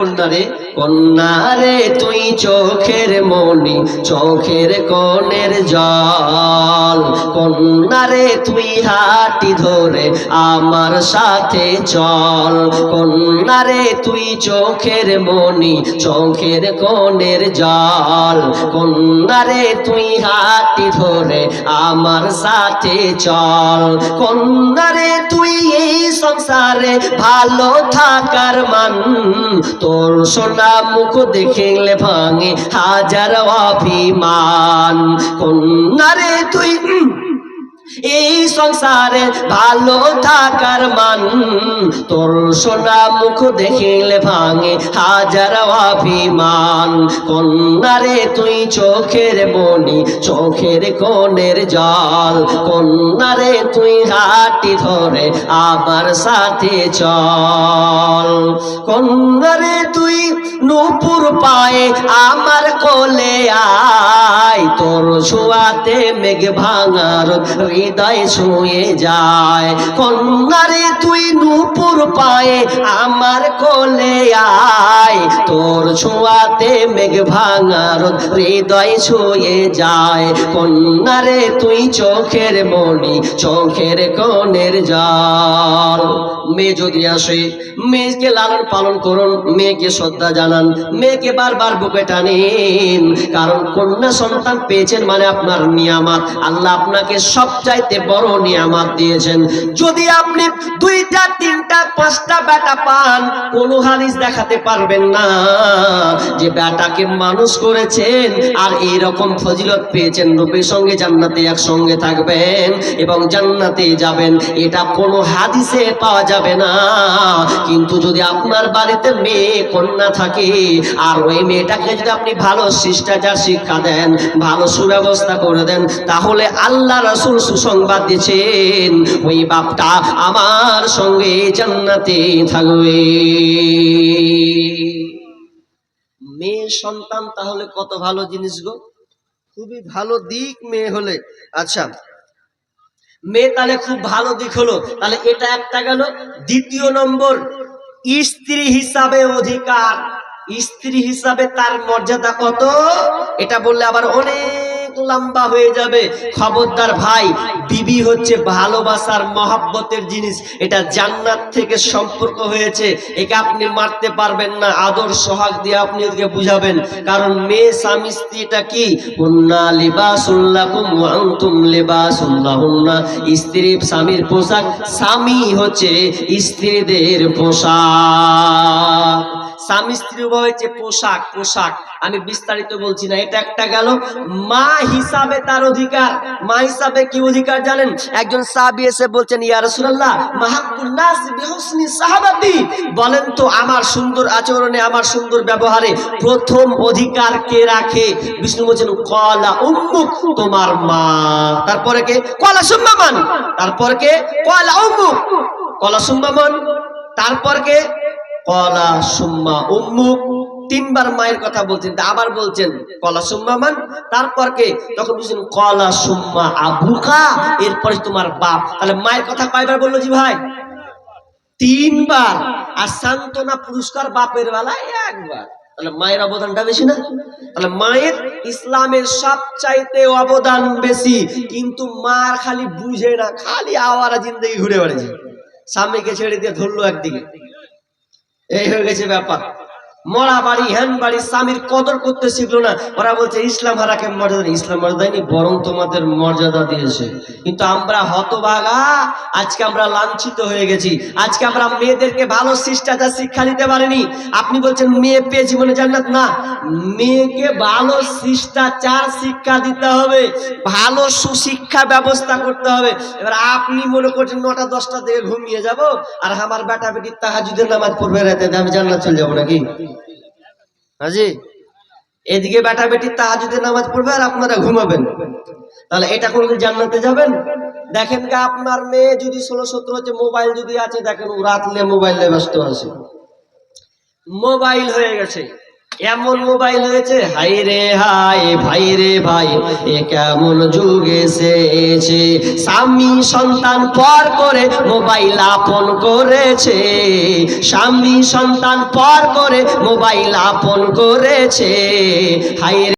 কন্যারে তুই চোখের মনি চোখের কনের জল। কন্যারে, তুই হাটি ধরে আমার সাথে চল। কন্যারে, তুই চোখের মনি চোখের কনের জল। কন্যারে, তুই হাটি ধরে আমার সাথে চল। কন্যারে, তুই এই সংসারে ভালো থাকার মান। তোর সোনা মুখ দেখলে ভাঙে হাজার অভিমান। কন্যারে তুই এই সংসারে ভালো থাকার মান। তোর সোনা মুখ দেখিলে ভাঙে হাজার অভিমান। কন্যারে, তুই চোখের মনি চোখের কোণের জল। কন্যারে, তুই হাটি ধরে আবার সাথে চল। কন্যারে, তুই নুপুর পায়ে আমার কোলে আয়। তোর ছোঁয়াতে মেঘ ভাঙার হৃদয় ছুঁয়ে যায়। কন্যারে, তুই নুপুর পায়ে আমার কোলে আয়। তোর ছোঁয়াতে মেঘ ভাঙার হৃদয় ছুঁয়ে যায়। কন্যারে, তুই চোখের মনি, চোখের কোণের জল। মেয়ে যদি আসে, মেয়েকে লালন পালন করুন, মেয়েকে শ্রদ্ধা জানান, মেয়েকে বারবার বুকে টানেন। কারণ কন্যা সন্তান পেয়েছেন মানে আপনার নিয়ামাত। আল্লাহ আপনাকে সবচাইতে বড় নিয়ামাত দিয়েছেন। যদি আপনি দুইটা, তিনটা, পাঁচটা বেটা পান, কোনো হাদিস দেখাতে পারবেন না যে বেটাকে মানুষ করেছেন আর এইরকম ফজিলত পেয়েছেন। নবীর সঙ্গে জান্নাতে একসঙ্গে থাকবেন এবং জান্নাতে যাবেন। এটা কোনো হাদিসে পাওয়া যাবে না। কিন্তু যদি আপনার বাড়িতে মেয়ে, কন্যা থাকে আর ওই মেয়েটাকে যদি আপনি ভালো শিষ্টাচার শিক্ষা দেন, ভালো সুব্যবস্থা করে দেন, তাহলে আল্লাহ রসুল সুসংবাদ দিয়েছেন, ওই বাপটা আমার সঙ্গে জান্নাতে থাকবে। মেয়ে সন্তান তাহলে কত ভালো জিনিস গো? খুবই ভালো দিক মেয়ে হলে। আচ্ছা মেয়ে তাহলে খুব ভালো দিক হলো। তাহলে এটা একটা গেল, দ্বিতীয় নম্বর, স্ত্রী হিসাবে অধিকার। স্ত্রী হিসাবে তার মর্যাদা কত? এটা বললে আবার অনেক লম্বা হয়ে যাবে। খবরদার ভাই, বিবি হচ্ছে ভালোবাসার মহাব্বতের জিনিস। এটা জান্নাত থেকে সম্পর্ক হয়েছে। একে আপনি মারতে পারবেন না। আদর, সোহাগ দিয়ে আপনি ওদেরকে বুঝাবেন। কারণ মেয়ে স্বামী কি? ওয়া আনতুম লিবাসুল্লাহুন্না স্ত্রী স্বামীর পোশাক, স্বামী হচ্ছে স্ত্রীদের পোশাক। স্বামী স্ত্রী হচ্ছে পোশাক পোশাক। আমি বিস্তারিত বলছি না, এটা একটা গেল। মা হিসাবে তার অধিকার। মা হিসাবে কি অধিকার জানেন? একজন সাহাবী এসে বলছেন, ইয়া রাসূলুল্লাহ মাহাক্কুন নাস বিহুসনি সাহাবাতি। বলেন তো, আমার সুন্দর আচরণে, আমার সুন্দর ব্যবহারে প্রথম অধিকার কে রাখে? বিষ্ণু বলছেন, কলা উম্মুক, তোমার মা। তারপরে কে? কলা সুম্মামান। তারপর কে? কলা উম্মুক। কলা সুম্মামান। তারপর কে? কলা সুম্মা উম্মুক। তিনবার মায়ের কথা বলছেন আবার বলছেন, কলা সুম্মা মান? তারপর কে? তখন বলছেন, কলা সুম্মা আবুকা, এরপরে তোমার বাপ। তাহলে মায়ের কথা কয়বার বলল জি ভাই? তিনবার। আর সান্ত্বনা পুরস্কার বাপের বেলায় একবার। তাহলে মায়ের অবদানটা বেশি না? তাহলে মায়ের ইসলামের সবচাইতে অবদান বেশি। কিন্তু মার খালি বুঝে না, খালি আওয়ারা জিন্দগি ঘুরে বেড়েছে স্বামীকে ছেড়ে দিয়ে ধরলো একদিকে। এই হয়ে গেছে ব্যাপার। মরা বাড়ি হ্যান বাড়ি, স্বামীর কদর করতে শিখলো না। ওরা বলছে, ইসলাম হারাকে মর্যাদা নেই। ইসলাম মর্যাদা দেয়নি বরং তোমাদের মর্যাদা দিয়েছে। কিন্তু আমরা হতভাগা, আজকে আমরা লাঞ্ছিত হয়ে গেছি। আজকে আমরা মেয়েদেরকে ভালো শিষ্টাচার শিক্ষা দিতে পারিনি। আপনি বলছেন, মেয়ে পেয়ে জীবনে জান্নাত? না, মেয়েকে ভালো শিষ্টাচার শিক্ষা দিতে হবে, ভালো সুশিক্ষা ব্যবস্থা করতে হবে। এবার আপনি মনে করছেন, নটা, দশটা থেকে ঘুমিয়ে যাব, আর আমার বেটা বেটি তাহাজুদের নামাজ পড়বে রাতে, আমি জান্নাত চলে যাব নাকি? হাজি, এদিকে বেটা বেটি তা যদি নামাজ পড়বে আর আপনারা ঘুমাবেন। তাহলে এটা কোনদিন জান্নাতে যাবেন? দেখেন গা আপনার মেয়ে যদি ষোলো সতেরো হচ্ছে, মোবাইল যদি আছে, দেখেন ও রাত নিয়ে মোবাইল নিয়ে ব্যস্ত আছে। মোবাইল হয়ে গেছে। এমন মোবাইল হয়েছে হাই রে হাই, ভাই রে ভাই, এ কেমন যুগ এসেছে? স্বামী সন্তান পর করে মোবাইল আপন করেছে। স্বামী সন্তান পর করে মোবাইল আপন করেছে। হাই